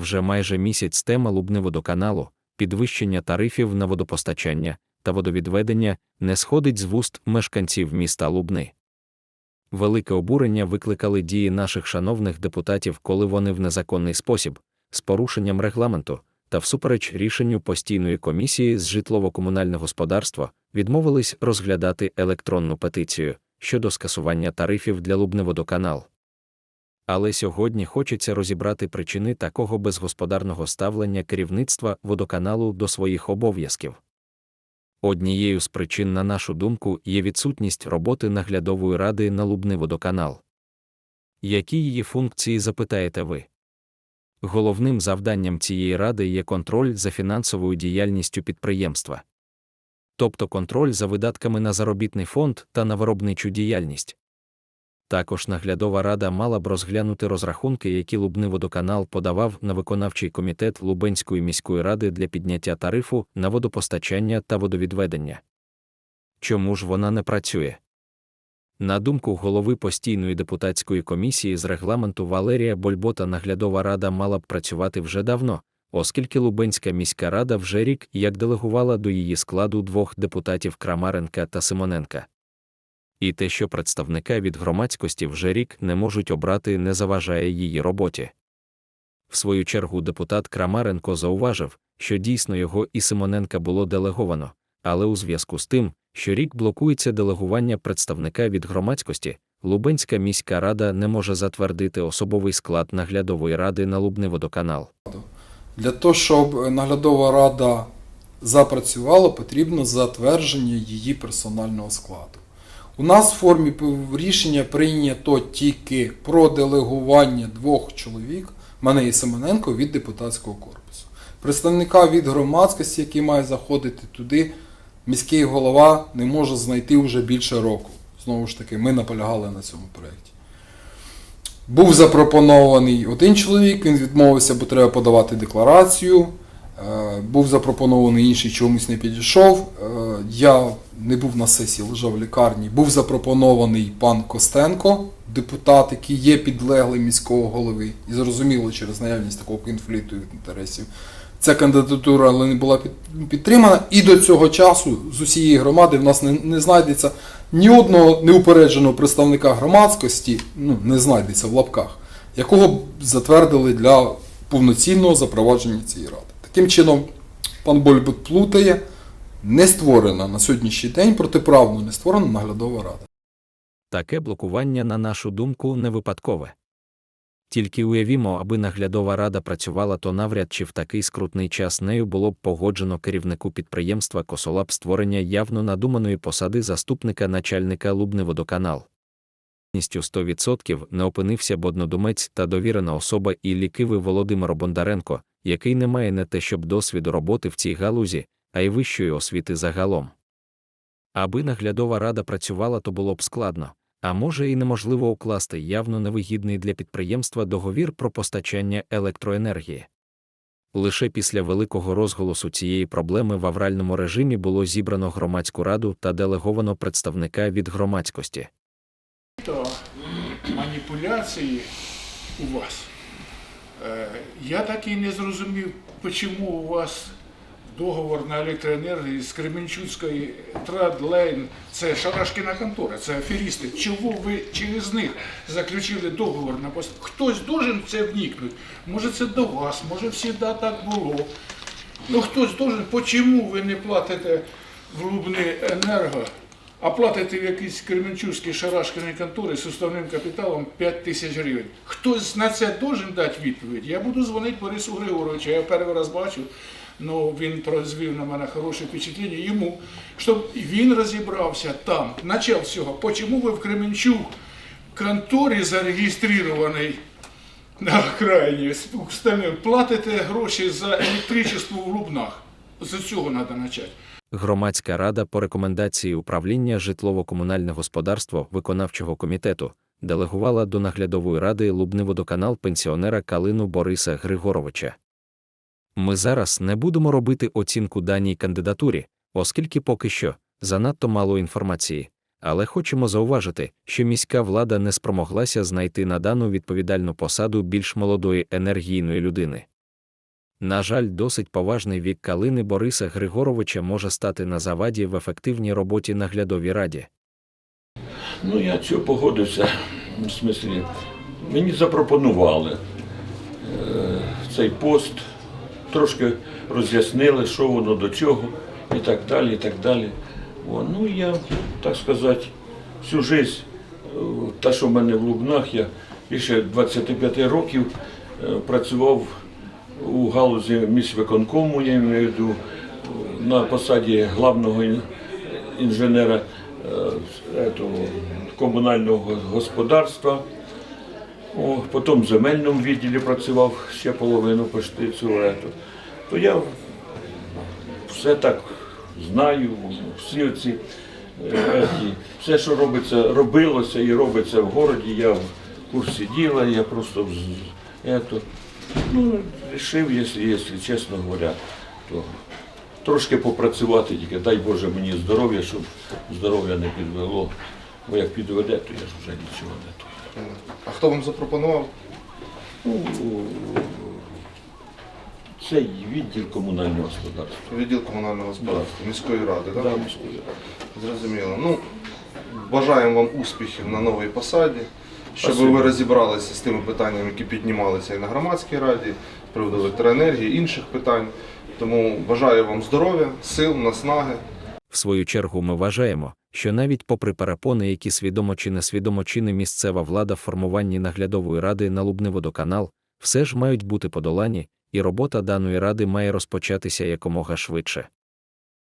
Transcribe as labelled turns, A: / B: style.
A: Вже майже місяць тема Лубниводоканалу, підвищення тарифів на водопостачання та водовідведення не сходить з вуст мешканців міста Лубни. Велике обурення викликали дії наших шановних депутатів, коли вони в незаконний спосіб, з порушенням регламенту та всупереч рішенню постійної комісії з житлово-комунальне господарство відмовились розглядати електронну петицію щодо скасування тарифів для Лубниводоканал. Але сьогодні хочеться розібрати причини такого безгосподарного ставлення керівництва водоканалу до своїх обов'язків. Однією з причин, на нашу думку, є відсутність роботи наглядової ради на Лубниводоканал. Які її функції запитаєте ви? Головним завданням цієї ради є контроль за фінансовою діяльністю підприємства, тобто контроль за видатками на заробітний фонд та на виробничу діяльність. Також наглядова рада мала б розглянути розрахунки, які Лубниводоканал подавав на виконавчий комітет Лубенської міської ради для підняття тарифу на водопостачання та водовідведення. Чому ж вона не працює? На думку голови постійної депутатської комісії з регламенту Валерія Больбота, наглядова рада мала б працювати вже давно, оскільки Лубенська міська рада вже рік як делегувала до її складу двох депутатів Крамаренка та Симоненка. І те, що представника від громадськості вже рік не можуть обрати, не заважає її роботі. В свою чергу депутат Крамаренко зауважив, що дійсно його і Симоненка було делеговано, але у зв'язку з тим, що рік блокується делегування представника від громадськості, Лубенська міська рада не може затвердити особовий склад наглядової ради на Лубниводоканал.
B: Для того, щоб наглядова рада запрацювала, потрібно затвердження її персонального складу. У нас в формі рішення прийнято тільки про делегування двох чоловік, мене і Семененко, від депутатського корпусу. Представника від громадськості, який має заходити туди, міський голова не може знайти вже більше року. Знову ж таки, ми наполягали на цьому проєкті. Був запропонований один чоловік, він відмовився, бо треба подавати декларацію. Е, Був запропонований інший, чомусь не підійшов. Е, Я не був на сесії, лежав в лікарні. Був запропонований пан Костенко, депутат, який є підлеглим міського голови. І зрозуміло, через наявність такого конфлікту інтересів. Ця кандидатура але не була підтримана. І до цього часу з усієї громади в нас не, не знайдеться ні одного неупередженого представника громадськості, ну не знайдеться в лапках, якого б затвердили для повноцінного запровадження цієї ради. Таким чином, пан Больбут плутає, не створена на сьогоднішній день протиправно не створена наглядова рада.
A: Таке блокування, на нашу думку, не випадкове. Тільки уявімо, аби наглядова рада працювала, то навряд чи в такий скрутний час нею було б погоджено керівнику підприємства Косолап створення явно надуманої посади заступника начальника Лубниводоканал. Ністю 100% не опинився б однодумець та довірена особа і лікивий Володимир Бондаренко, який не має не те щоб досвіду роботи в цій галузі, а й вищої освіти загалом. Аби наглядова рада працювала, то було б складно, а може і неможливо укласти явно невигідний для підприємства договір про постачання електроенергії. Лише після великого розголосу цієї проблеми в авральному режимі було зібрано громадську раду та делеговано представника від громадськості.
C: то маніпуляції у вас. Е, Я так і не зрозумів, чому у вас договор на електроенергію з Кременчуцької Традлейн, це Шарашкіна контора, це аферісти. Чого ви через них заключили договор на пост? Хтось должен в це вникнути. Може це до вас, може завжди так було. Ну хтось должен, почему ви не платите в Лубни енерго, а платите в якійсь Кременчуцькій шарашкиній конторі з уставним капіталом 5 тисяч гривень. Хтось на це должен дати відповідь. Я буду дзвонити Борису Григоровичу, я перший раз бачу, ну він прозвів на мене хороше впечатлення йому, щоб він розібрався там, начав всього, чому ви в Кременчук конторі зареєстрований на окраїні, платите гроші за електричество в Лубнах. З цього треба почати.
A: Громадська рада по рекомендації управління житлово-комунальне господарство виконавчого комітету делегувала до наглядової ради Лубниводоканал пенсіонера Калину Бориса Григоровича. Ми зараз не будемо робити оцінку даній кандидатурі, оскільки поки що занадто мало інформації, але хочемо зауважити, що міська влада не спромоглася знайти на дану відповідальну посаду більш молодої енергійної людини. На жаль, досить поважний вік Калини Бориса Григоровича може стати на заваді в ефективній роботі наглядовій раді.
D: Ну, я цього погодився. В смислі, мені запропонували е, цей пост, трошки роз'яснили, що воно до чого, і так далі, і так далі. О, ну, я, так сказати, всю життя, е, та, що в мене в Лубнах, я більше 25 років е, працював у галузі міськвиконкому, я маю виду, на посаді главного інженера е, комунального господарства. О, потім в земельному відділі працював ще половину почти цього. ету. То я все так знаю, всі ці е, все, що робиться, робилося і робиться в городі, я в курсі діла, я просто ето, ну, рішив, якщо, якщо чесно говоря, то трошки попрацювати тільки, дай Боже мені здоров'я, щоб здоров'я не підвело. Бо як підведе, то я ж вже нічого не то.
E: А хто вам запропонував?
D: Ну, Цей відділ комунального господарства.
E: Відділ комунального господарства міської ради, так?
D: Да, міської ради.
E: Зрозуміло. Ну, бажаємо вам успіхів на новій посаді, щоб
D: Спасибо.
E: ви розібралися з тими питаннями, які піднімалися і на громадській раді, з приводу електроенергії, інших питань. Тому бажаю вам здоров'я, сил, наснаги.
A: В свою чергу ми вважаємо, що навіть попри перепони, які свідомо чи несвідомо чини місцева влада в формуванні наглядової ради на Лубневодоканал, все ж мають бути подолані, і робота даної ради має розпочатися якомога швидше.